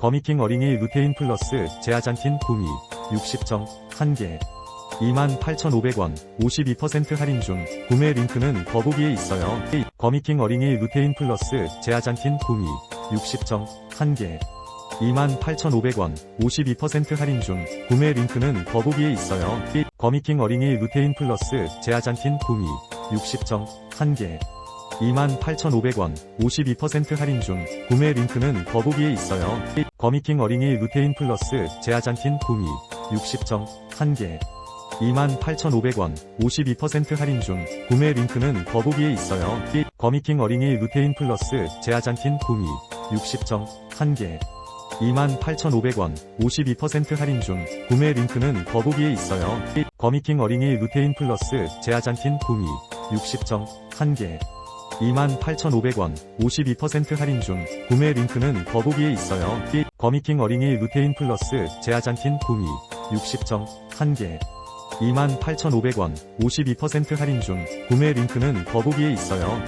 거미킹 어린이 루테인 플러스 제아잔틴 구미 60정 1개 28,500원 52% 할인 중 구매 링크는 더보기에 있어요. 거미킹 어린이 루테인 플러스 제아잔틴 구미 60정 1개 28,500원 52% 할인 중 구매 링크는 더보기에 있어요. 거미킹 어린이 루테인 플러스 제아잔틴 구미 60정 1개 28,500원 52% 할인 중 구매 링크는 더보기에 있어요. 거미킹 어린이 루테인 플러스 제아잔틴 구미 60정 1개 28,500원 52% 할인 중 구매 링크는 더보기에 있어요. 거미킹 어린이 루테인 플러스 제아잔틴 구미 60정 1개 28,500원 52% 할인 중 구매 링크는 더보기에 있어요. 거미킹 어린이 루테인 플러스 제아잔틴 구미 60정 1개 28,500원 52% 할인 중 구매 링크는 더보기에 있어요. 거미킹 어린이 루테인 플러스 제아잔틴 구미 60정 1개 28,500원 52% 할인 중 구매 링크는 더보기에 있어요.